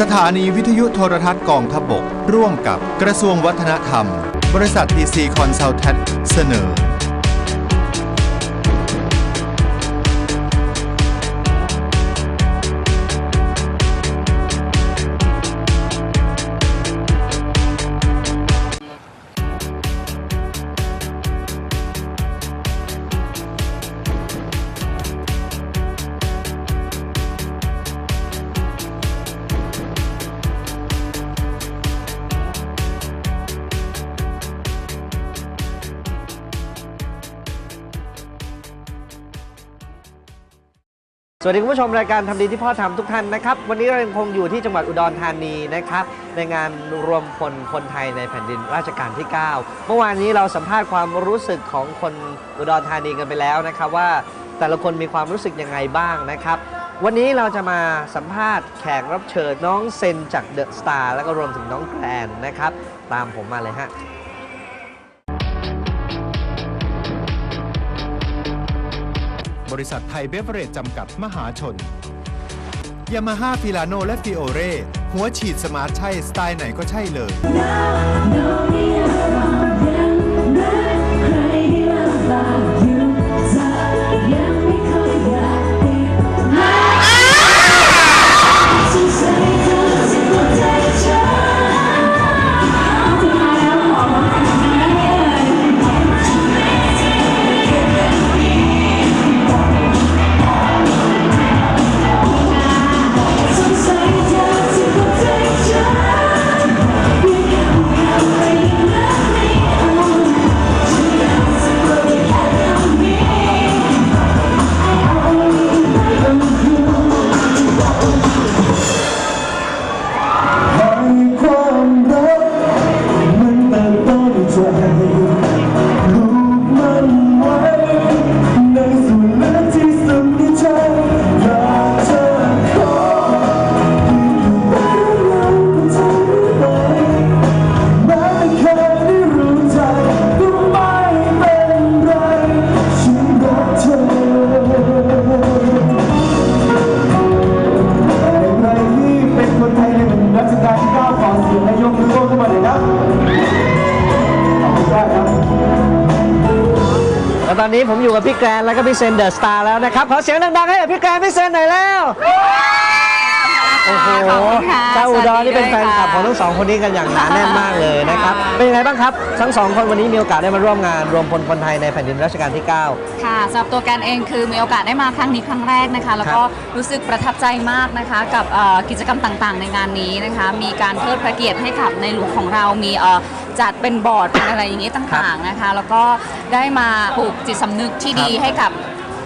สถานีวิทยุโทรทัศน์กองทบก ร่วมกับกระทรวงวัฒนธรรม บริษัททีซีคอนซัลแทสเสนอ สวัสดีคุณผู้ชมรายการทำดีที่พ่อทำทุกท่านนะครับ วันนี้เรายังคงอยู่ที่จังหวัดอุดรธานีนะครับ ในงานรวมพลคนไทยในแผ่นดินราชการที่ 9 เมื่อวานนี้เราสัมภาษณ์ความรู้สึกของคนอุดรธานีกันไปแล้วนะครับ ว่าแต่ละคนมีความรู้สึกยังไงบ้างนะครับ วันนี้เราจะมาสัมภาษณ์แขกรับเชิญน้องเซนจากเดอะสตาร์แล้วก็รวมถึงน้องแกรนนะครับ ตามผมมาเลยฮะ บริษัทไทยเบเวอเรจจำกัดมหาชนยามาฮ่าฟิลาโนและฟิโอเรหัวฉีดสมาร์ทใช่ สไตล์ไหนก็ใช่เลย ตอนนี้ผมอยู่กับพี่แกรนแล้วก็พี่เซนเดอะสตาร์แล้วนะครับ ขอเสียงดังๆให้กับพี่แกรนพี่เซนหน่อยแล้ว โอ้โหขอบคุณค่ะชาวอุดรนี่เป็นสวัแฟสนดีด้วยคลับค่ะของทั้งสองคนนี้กันอย่างหนาแน่นมากเลยนะครับค่ะเป็นยังไงบ้างครับ ทั้งสองคนวันนี้มีโอกาสได้มาร่วมงานรวมพลคนไทยในแผ่นดินรัชกาลที่ 9 ค่ะสำหรับตัวแกนเองคือมีโอกาสได้มาครั้งนี้ครั้งแรกนะคะ แล้วก็รู้สึกประทับใจมากนะคะกับเอ่อกิจกรรมต่างๆ ในงานนี้นะคะ มีการเทิดพระเกียรติให้กับในหลวงของเรามีเอ่อจัดเป็นบอร์ดเป็นอะไรอย่างนี้ต่างๆนะคะ แล้วก็ได้มาปลูกจิตสำนึกที่ดีครับให้กับ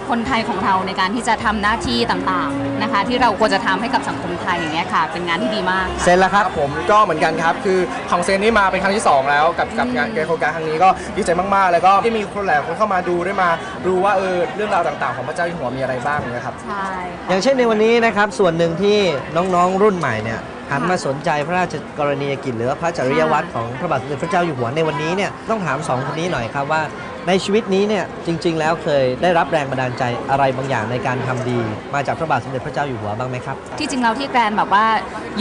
คนไทยของเราในการที่จะทำหน้าที่ต่างๆนะคะ ที่เราควรจะทำให้กับสังคมไทยอย่างนี้ยค่ะ เป็นงานที่ดีมากค่ะ เซนละคครับรับผมก็เหมือนกันครับ คือของเซนนี่มาเป็นครั้งที่ 2 แล้วกับกับงานโครงการครั้งนี้ก็ดีใจมากๆ แล้วก็ที่มีคนหลายคนเข้ามาดูได้มาดูว่าเออเรื่องราวต่างๆ ของพระเจ้าอยู่หัวมีอะไรบ้างนะครับ ใช่อย่างเช่นในวันนี้นะครับส่วนหนึ่งที่น้องๆรุ่นใหม่เนี่ยหันมาสนใจพระราชกรณียกิจหรือว่าพระจริยวัตรของพระบาทสมเด็จพระเจ้าอยู่หัวในวันนี้เนี่ยต้องถามสองคนนี้หน่อยครับว่า ในชีวิตนี้เนี่ยจริง ๆ แล้วเคยได้รับแรงบันดาลใจอะไรบางอย่างในการทำดี มาจากพระบาทสมเด็จพระเจ้าอยู่หัวบ้างไหมครับ ที่จริงแล้วที่แกรนแบบว่า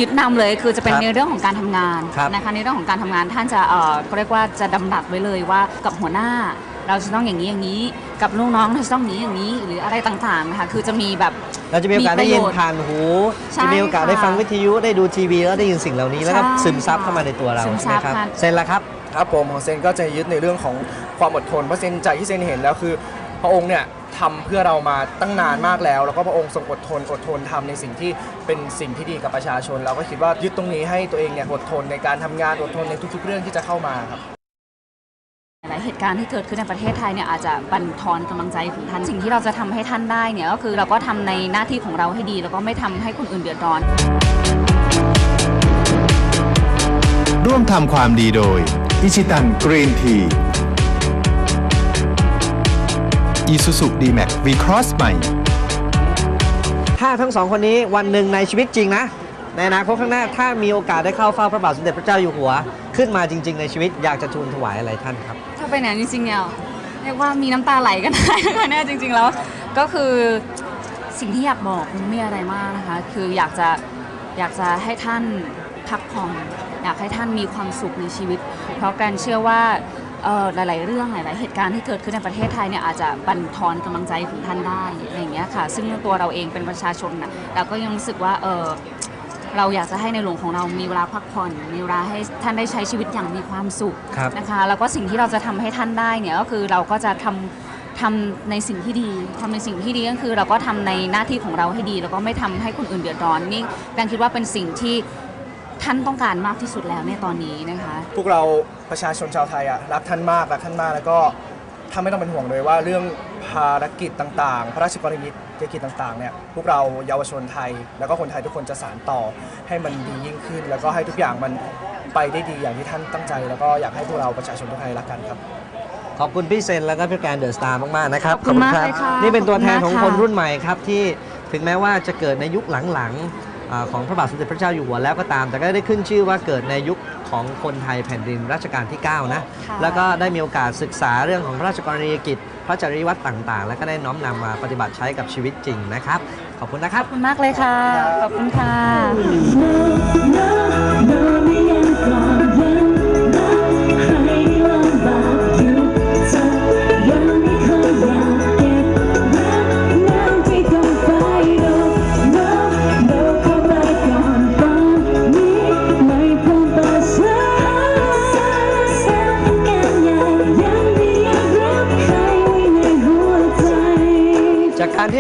ยึดนำเลยคือจะเป็นครับในเรื่องของการทำงานครับนะคะในเรื่องของการทำงานท่านจะเอ่อก็เรียกว่าจะดำรัสไว้เลยว่ากับหัวหน้าเราจะต้องอย่างนี้อย่างนี้กับลูกน้องเราจะต้องอย่างนี้อย่างนี้หรืออะไรต่างๆนะคะคือจะมีแบบเราจะมีโอกาสได้ยินมีประโยชน์ผ่านหูใช่จะมีโอกาสได้ฟังวิทยุได้ดูทีวีแล้วได้ยินสิ่งเหล่านี้แล้วก็ใช่ซึมซับเข้ามาในตัวเราซึมซัใช่ไหมบครับค่ะเซนละครับ ครับผมของเซนก็จะยึดในเรื่องของความอดทนเพราะเซนจากที่เซนเห็นแล้วคือ พระองค์เนี่ยทำเพื่อเรามาตั้งนานมากแล้ว แล้วก็พระองค์ทรงอดทนอดทนทำในสิ่งที่เป็นสิ่งที่ดีกับประชาชน เราก็คิดว่ายึดตรงนี้ให้ตัวเองเนี่ยอดทนในการทำงานอดทนในทุกๆ เรื่องที่จะเข้ามาครับหลายเหตุการณ์ที่เกิดขึ้นในประเทศไทยเนี่ยอาจจะบั่นทอนกำลังใจของท่านสิ่งที่เราจะทำให้ท่านได้เนี่ยก็คือเราก็ทำในหน้าที่ของเราให้ดี แล้วก็ไม่ทำให้คนอื่นเดือดร้อน ร่วมทำความดีโดย อิชิตันกรีนทีอีซูซูดีแม็กวีครอสใหม่ ถ้าทั้งสองคนนี้วันหนึ่งในชีวิตจริงนะ ในอนาคตข้างหน้าถ้ามีโอกาสได้เข้าเฝ้าพระบาทสมเด็จพระเจ้าอยู่หัว ขึ้นมาจริง ๆ ในชีวิตอยากจะทูลถวายอะไรท่านครับ ถ้าไปไหนจริงๆเนี่ยเรียกว่ามีน้ำตาไหลกันได้นะคะเนี่ยจริง ๆ แล้วก็คือสิ่งที่อยากบอกมันไม่อะไรมากนะคะ คืออยากจะอยากจะให้ท่าน พักผ่อนอยากให้ท่านมีความสุขในชีวิต เพราะแกรนเชื่อว่าเอ่อหลาย ๆ เรื่องหลาย ๆ เหตุการณ์ที่เกิดขึ้นในประเทศไทยเนี่ยอาจจะบั่นทอนกำลังใจของท่านได้อะไรอย่างเงี้ยค่ะ ซึ่งตัวเราเองเป็นประชาชนนะเราก็ยังรู้สึกว่าเออเราอยากจะให้ในหลวงของเรามีเวลาพักผ่อน มีเวลาให้ท่านได้ใช้ชีวิตอย่างมีความสุขครับนะคะ แล้วก็สิ่งที่เราจะทำให้ท่านได้เนี่ยก็คือเราก็จะทำทำในสิ่งที่ดีทำในสิ่งที่ดีก็คือ เราก็ทำในหน้าที่ของเราให้ดี แล้วก็ไม่ทำให้คนอื่นเดือดร้อนนี่แกคิดว่าเป็นสิ่งที่ ท่านต้องการมากที่สุดแล้วในตอนนี้นะคะ พวกเราประชาชนชาวไทยอะรักท่านมากรักท่านมากแล้วก็ท่านไม่ต้องเป็นห่วงเลยว่าเรื่องภารกิจต่างๆ พระราชกรณียกิจต่างๆเนี่ยพวกเราเยาวชนไทย แล้วก็คนไทยทุกคนจะสานต่อให้มันดียิ่งขึ้น แล้วก็ให้ทุกอย่างมันไปได้ดีอย่างที่ท่านตั้งใจ แล้วก็อยากให้พวกเราประชาชนทุกไทยรักกันครับ ขอบคุณพี่เซนแล้วก็พี่แกรนเดอะสตาร์มาก ๆ นะครับขอบคุณมากรัเลยค่ะนี่เป็นตัวแทนของขอบคคุนณมากค่ะ รุ่นใหม่ครับที่ถึงแม้ว่าจะเกิดในยุคหลังๆอ่า ของพระบาทสมเด็จพระเจ้าอยู่หัวแล้วก็ตาม แต่ก็ได้ขึ้นชื่อว่าเกิดในยุคของคนไทยแผ่นดินรัชกาลที่ 9 นะค่ะแล้วก็ได้มีโอกาสศึกษาเรื่องของพระราชกรณียกิจ พระจริยวัตรต่างๆ แล้วก็ได้น้อมนำมาปฏิบัติใช้กับชีวิตจริงนะครับ ขอบคุณนะครับ ขอบคุณมากเลยค่ะ ขอบคุณค่ะ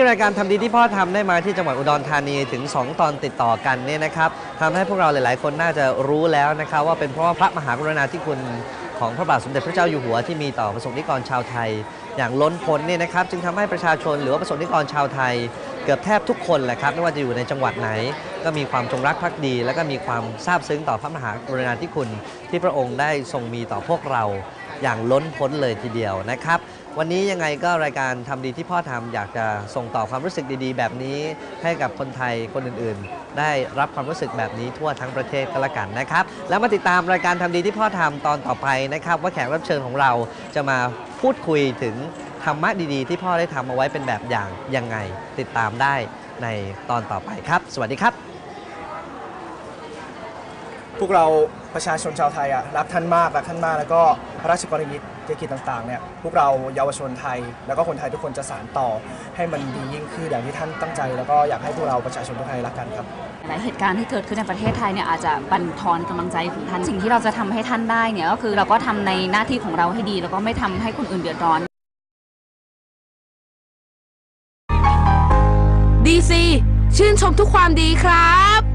รายการทำดีที่พ่อทำได้มาที่จังหวัดอุดรธานีถึง 2 ตอนติดต่อกันเนี่ยนะครับทำให้พวกเราหลาย ๆ คนน่าจะรู้แล้วนะครับว่าเป็นเพราะพระมหากรุณาธิคุณของพระบาทสมเด็จพระเจ้าอยู่หัวที่มีต่อประสบนิกรชาวไทย อย่างล้นพ้นเนี่ยนะครับจึงทำให้ประชาชนหรือว่าประสบนิกรชาวไทย เกือบแทบทุกคนแหละครับไม่ว่าจะอยู่ในจังหวัดไหน ก็มีความจงรักภักดี และก็มีความซาบซึ้งต่อพระมหากรุณาธิคุณที่พระองค์ได้ทรงมีต่อพวกเรา อย่างล้นพ้นเลยทีเดียวนะครับ วันนี้ยังไงก็รายการทำดีที่พ่อทำอยากจะส่งต่อความรู้สึกดีๆ แบบนี้ให้กับคนไทยคนอื่นๆ ได้รับความรู้สึกแบบนี้ทั่วทั้งประเทศก็แล้วกันนะครับ แล้วมาติดตามรายการทำดีที่พ่อทำตอนต่อไปนะครับ ว่าแขกรับเชิญของเราจะมาพูดคุยถึงธรรมะดีๆ ที่พ่อได้ทำเอาไว้เป็นแบบอย่างยังไง ติดตามได้ในตอนต่อไปครับ สวัสดีครับ พวกเราประชาชนชาวไทยอะรักท่านมากรักท่านมาก แล้วก็พระราชกรณียกิจต่างๆเนี่ยพวกเราเยาวชนไทย แล้วก็คนไทยทุกคนจะสานต่อ ให้มันดียิ่งขึ้นอย่างที่ท่านตั้งใจ แล้วก็อยากให้พวกเราประชาชนทุกไทยรักกันครับหลายเหตุการณ์ที่เกิดขึ้นในประเทศไทยเนี่ยอาจจะบั่นทอนกำลังใจของท่านสิ่งที่เราจะทำให้ท่านได้เนี่ยก็คือเราก็ทำในหน้าที่ของเราให้ดี แล้วก็ไม่ทำให้คนอื่นเดือดร้อนดีซีชื่นชมทุกความดีครับ